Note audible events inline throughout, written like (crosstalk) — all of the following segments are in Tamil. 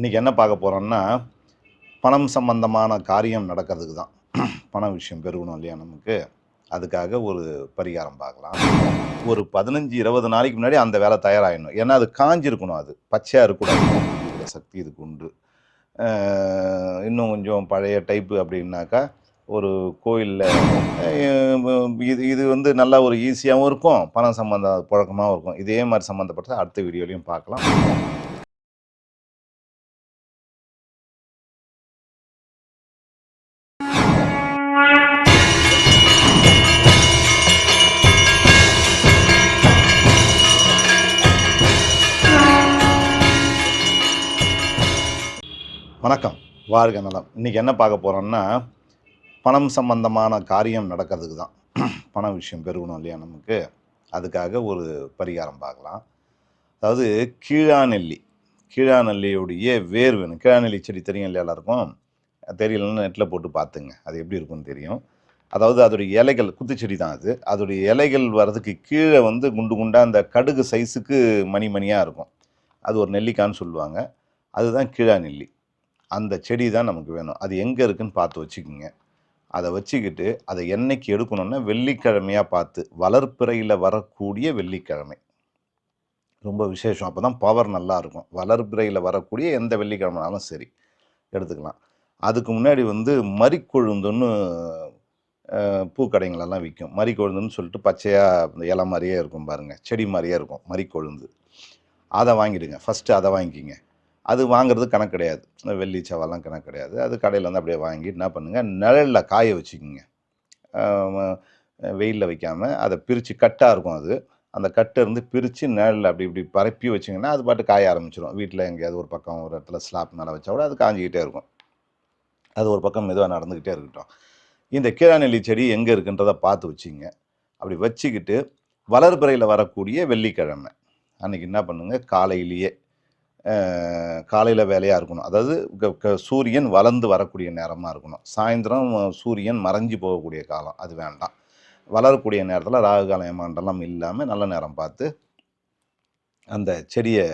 இன்றைக்கி என்ன பார்க்க போகிறோம்னா பணம் சம்பந்தமான காரியம் நடக்கிறதுக்கு தான். பண விஷயம் பெருகணும் இல்லையா நமக்கு? அதுக்காக ஒரு பரிகாரம் பார்க்கலாம். ஒரு பதினஞ்சு இருபது நாளைக்கு முன்னாடி அந்த வேலை தயாராகிடணும் ஏன்னா அது காஞ்சிருக்கணும் அது. பச்சையாக இருக்கக்கூடாது. சக்தி இதுக்கு உண்டு. இன்னும் கொஞ்சம் பழைய டைப்பு அப்படின்னாக்கா ஒரு கோயிலில் இது இது வந்து நல்லா ஒரு ஈஸியாகவும் இருக்கும். பணம் சம்மந்த புழக்கமாகவும் இருக்கும். இதே மாதிரி சம்மந்தப்பட்ட அடுத்த வீடியோலையும் பார்க்கலாம். வணக்கம். வாழ்க நலம். இன்றைக்கி என்ன பார்க்க போகிறோம்னா பணம் சம்பந்தமான காரியம் நடக்கிறதுக்கு தான். (clears throat) பண விஷயம் பெருகணும் இல்லையா நமக்கு? அதுக்காக ஒரு பரிகாரம் பார்க்கலாம். அதாவது கீழாநெல்லி. கீழாநெல்லியுடைய வேர் வேணும் கீழாநெல்லி செடி தெரியும் இல்லையா எல்லாருக்கும்? தெரியலன்னு நெட்டில் போட்டு பார்த்துங்க. அது எப்படி இருக்கும்னு தெரியும். அதாவது அதோடைய இலைகள் குத்துச்செடி தான் அது. அதோடைய இலைகள் வர்றதுக்கு கீழே வந்து குண்டு குண்டாக அந்த கடுகு சைஸுக்கு மணி மணியாக இருக்கும். அது ஒரு நெல்லிக்கான்னு சொல்லுவாங்க. அதுதான் கீழா நெல்லி அந்த செடி தான் நமக்கு வேணும். அது எங்கே இருக்குன்னு பார்த்து வச்சுக்கோங்க. அதை வச்சுக்கிட்டு அதை என்னைக்கு எடுக்கணும்னா வெள்ளிக்கிழமையாக பார்த்து வளர்ப்பிறையில் வரக்கூடிய வெள்ளிக்கிழமை. ரொம்ப விசேஷம். அப்போ தான் பவர் நல்லாயிருக்கும் வளர்ப்பிறையில் வரக்கூடிய எந்த வெள்ளிக்கிழமைனாலும் சரி எடுத்துக்கலாம். அதுக்கு முன்னாடி வந்து மறிக்கொழுந்துன்னு பூக்கடைங்களெல்லாம் விற்கும் மறிக்கொழுந்துன்னு சொல்லிட்டு பச்சையாக இந்த இலை மாதிரியே இருக்கும் பாருங்கள் செடி மாதிரியே இருக்கும் மறிக்கொழுந்து. அதை வாங்கிடுங்க. ஃபஸ்ட்டு அதை வாங்கிக்கிங்க. அது வாங்குறது கணக்கு கிடையாது. இந்த வெள்ளி செவ்வாலாம் கணக்கு கிடையாது. அது கடையில் வந்து அப்படியே வாங்கி என்ன பண்ணுங்கள் நிழலில் காய வச்சுக்கோங்க. வெயிலில் வைக்காமல் அதை பிரித்து கட்டாக இருக்கும் அது. அந்த கட்டை இருந்து பிரித்து நிழலில் அப்படி இப்படி பரப்பி வச்சிங்கன்னா அது பாட்டு காய ஆரம்பிச்சிடும் வீட்டில் எங்கேயாவது ஒரு பக்கம் ஒரு இடத்துல ஸ்லாப் மேலே வச்சா கூட அது காஞ்சிக்கிட்டே இருக்கும். அது ஒரு பக்கம் மெதுவாக நடந்துக்கிட்டே இருக்கட்டும். இந்த கீழாநெல்லி செடி எங்கே இருக்குன்றதை பார்த்து வச்சுங்க. அப்படி வச்சுக்கிட்டு வளர்பிறையில் வரக்கூடிய வெள்ளிக்கிழமை. அன்றைக்கி என்ன பண்ணுங்கள் காலையிலேயே காலையில் வேலையாக இருக்கணும். அதாவது க- க- சூரியன் வளர்ந்து வரக்கூடிய நேரமாக இருக்கணும். சாயந்தரம் சூரியன் மறைஞ்சு போகக்கூடிய காலம். அது வேண்டாம். வளரக்கூடிய நேரத்தில் ராகு காலம் ஏமாண்டெல்லாம் இல்லாமல் நல்ல நேரம் பார்த்து அந்த செடியை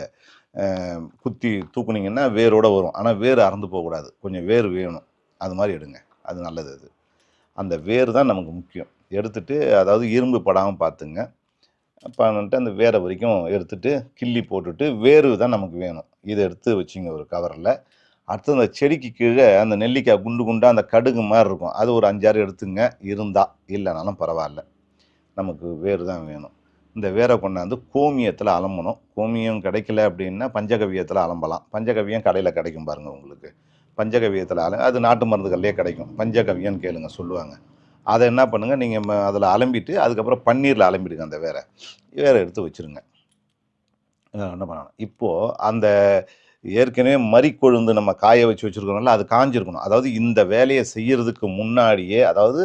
குத்தி தூக்குனீங்கன்னா வேரோட வரும். ஆனால் வேர் அறந்து போகக்கூடாது. கொஞ்சம் வேர் வேணும். அது மாதிரி எடுங்க. அது நல்லது அது. அந்த வேர் தான் நமக்கு முக்கியம். எடுத்துகிட்டு அதாவது இரும்பு படாமல் பார்த்துங்க. பண்ணிட்டு அந்த வேரை வரைக்கும் எடுத்துட்டு கிள்ளி போட்டுட்டு வேறு தான் நமக்கு வேணும். இதை எடுத்து வச்சிங்க ஒரு கவரில் அடுத்து அந்த செடிக்கு கீழே அந்த நெல்லிக்காய் குண்டு குண்டாக அந்த கடுகு மாதிரி இருக்கும். அது ஒரு அஞ்சாறு எடுத்துங்க. இருந்தால் இல்லைனாலும் பரவாயில்ல. நமக்கு வேறு தான் வேணும். இந்த வேரை கொண்டாந்து கோமியத்தில் அலம்பணும். கோமியம் கிடைக்கல அப்படின்னா பஞ்சகவியத்தில் அலம்பலாம். பஞ்சகவியம் கடையில் கிடைக்கும் பாருங்கள் உங்களுக்கு. பஞ்சகவியத்தில் அல அது நாட்டு மருந்துகள்லேயே கிடைக்கும். பஞ்சகவியம்னு கேளுங்க சொல்லுவாங்க. அதை என்ன பண்ணுங்கள் நீங்கள் அதில் அலம்பிட்டு அதுக்கப்புறம் பன்னீரில் அலம்பிடுங்க அந்த வேற. வேற எடுத்து வச்சுருங்க. என்ன பண்ணணும்? இப்போது அந்த ஏற்கனவே மறிக்கொழுந்து நம்ம காய வச்சு வச்சுருக்கோம்ல அது காஞ்சிருக்கணும். அதாவது இந்த வேலையை செய்கிறதுக்கு முன்னாடியே அதாவது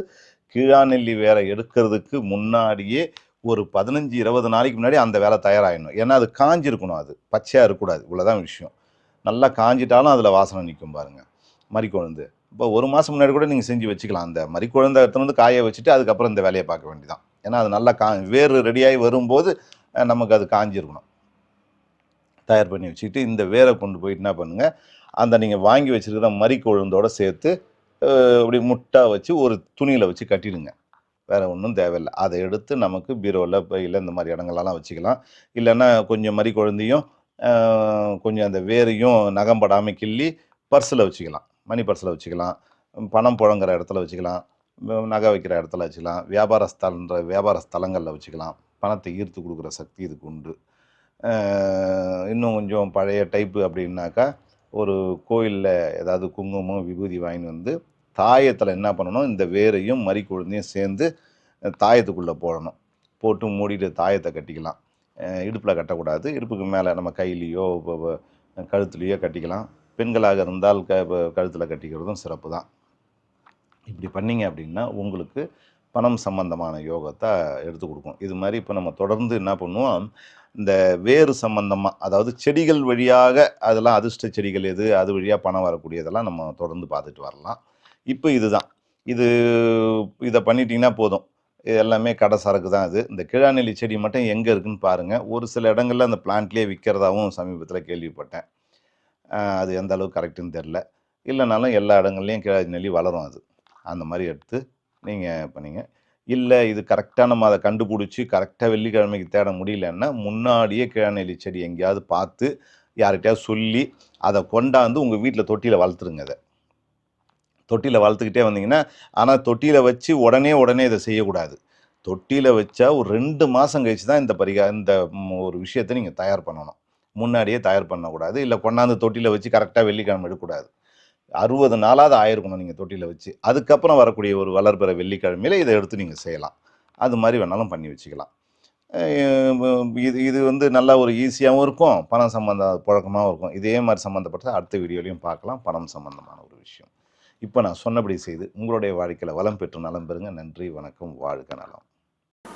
கீழாநெல்லி வேலை எடுக்கிறதுக்கு முன்னாடியே ஒரு பதினஞ்சு இருபது நாளைக்கு முன்னாடி அந்த வேலை தயாராகிடணும் ஏன்னா அது காஞ்சிருக்கணும் அது. பச்சையாக இருக்கக்கூடாது. இவ்வளோதான் விஷயம். நல்லா காஞ்சிட்டாலும் அதில் வாசனை நிற்கும் பாருங்கள் மறிக்கொழுந்து இப்போ ஒரு மாதம் முன்னாடி கூட நீங்கள் செஞ்சு வச்சுக்கலாம். அந்த மறிக்கொழுந்தை எடுத்துன்னு வந்து காய வச்சுட்டு அதுக்கப்புறம் இந்த வேலையை பார்க்க வேண்டியதான் ஏன்னா அது நல்லா கா வேறு ரெடியாகி வரும்போது நமக்கு அது காஞ்சிருக்கணும். தயார் பண்ணி வச்சுக்கிட்டு இந்த வேரை கொண்டு போயிட்டு என்ன பண்ணுங்கள் அந்த நீங்கள் வாங்கி வச்சுருக்கிற கொழுந்தோடு சேர்த்து இப்படி முட்டை முட்டா வச்சு ஒரு துணியில் வச்சு கட்டிடுங்க. வேறு ஒன்றும் தேவையில்லை. அதை எடுத்து நமக்கு பீரோவில் பையில் இந்த மாதிரி இடங்கள்லாம் வச்சுக்கலாம். இல்லைன்னா கொஞ்சம் மறி குழந்தையும் கொஞ்சம் அந்த வேரையும் நகம்படாமல் கிள்ளி பர்ஸில் வச்சுக்கலாம். மணி பர்ஸில் வச்சுக்கலாம். பணம் புழங்குற இடத்துல வச்சுக்கலாம். நகை வைக்கிற இடத்துல வச்சுக்கலாம். வியாபார ஸ்தலன்ற வியாபார ஸ்தலங்களில் வச்சுக்கலாம். பணத்தை ஈர்த்து கொடுக்குற சக்தி இதுக்கு உண்டு. இன்னும் கொஞ்சம் பழைய டைப்பு அப்படின்னாக்கா ஒரு கோயிலில் ஏதாவது குங்குமம் விபூதி வாங்கின்னு வந்து தாயத்தில் என்ன பண்ணணும்? இந்த வேரையும் மறி குழந்தையும் சேர்ந்து தாயத்துக்குள்ளே போடணும். போட்டு மூடிட்டு தாயத்தை கட்டிக்கலாம். இடுப்பில் கட்டக்கூடாது. இடுப்புக்கு மேலே நம்ம கையிலேயோ கழுத்துலேயோ கட்டிக்கலாம். பெண்களாக இருந்தால் க கழுத்தில் கட்டிக்கிறதும் சிறப்பு தான். இப்படி பண்ணீங்க அப்படின்னா உங்களுக்கு பணம் சம்பந்தமான யோகத்தை எடுத்து கொடுக்கும். இது மாதிரி இப்போ நம்ம தொடர்ந்து என்ன பண்ணுவோம்? இந்த வேறு சம்பந்தமாக அதாவது செடிகள் வழியாக அதெல்லாம் அதிர்ஷ்ட செடிகள் எது அது வழியாக பணம் வரக்கூடியதெல்லாம் நம்ம தொடர்ந்து பார்த்துட்டு வரலாம். இப்போ இதுதான். இது இதை பண்ணிட்டீங்கன்னா போதும். இது எல்லாமே கடை சரக்கு தான் இது. இந்த கிழாநெல்லி செடி மட்டும் எங்கே இருக்குன்னு பாருங்கள் ஒரு சில இடங்களில் அந்த பிளான்ட்லேயே விற்கிறதாவும் சமீபத்தில் கேள்விப்பட்டேன். அது எந்த அளவுக்கு கரெக்டுன்னு தெரில. இல்லைனாலும் எல்லா இடங்கள்லையும் கீழே நெல்லி வளரும் அது. அந்த மாதிரி எடுத்து நீங்கள் பண்ணீங்க. இல்லை இது கரெக்டாக நம்ம அதை கண்டுபிடிச்சி கரெக்டாக வெள்ளிக்கிழமைக்கு தேட முடியலன்னா முன்னாடியே கிழநெல்லி செடி எங்கேயாவது பார்த்து யார்கிட்டயாவது சொல்லி அதை கொண்டாந்து உங்கள் வீட்டில் தொட்டியில் வளர்த்துருங்க அதை. தொட்டியில் வளர்த்துக்கிட்டே வந்தீங்கன்னா ஆனால் தொட்டியில் வச்சு உடனே உடனே இதை செய்யக்கூடாது. தொட்டியில் வச்சா ஒரு ரெண்டு மாதம் கழிச்சு தான் இந்த பரிகா இந்த ஒரு விஷயத்தை நீங்கள் தயார் பண்ணணும். முன்னாடியே தயார் பண்ணக்கூடாது. இல்லை கொண்டாந்து தொட்டியில் வச்சு கரெக்டாக வெள்ளிக்கிழமை எடுக்கக்கூடாது. அறுபது நாளாவது ஆயிருக்கணும் நீங்கள் தொட்டியில் வச்சு. அதுக்கப்புறம் வரக்கூடிய ஒரு வளர்பிற வெள்ளிக்கிழமையில் இதை எடுத்து நீங்கள் செய்யலாம். அது மாதிரி வேணாலும் பண்ணி வச்சுக்கலாம். இது இது வந்து நல்லா ஒரு ஈஸியாகவும் இருக்கும். பணம் சம்மந்த புழக்கமாகவும் இருக்கும். இதே மாதிரி சம்மந்தப்பட்ட அடுத்த வீடியோலையும் பார்க்கலாம். பணம் சம்மந்தமான ஒரு விஷயம். இப்போ நான் சொன்னபடி செய்து உங்களுடைய வாழ்க்கையில் வளம் பெற்று நலம் பெறுங்க. நன்றி வணக்கம் வாழ்க நலம்.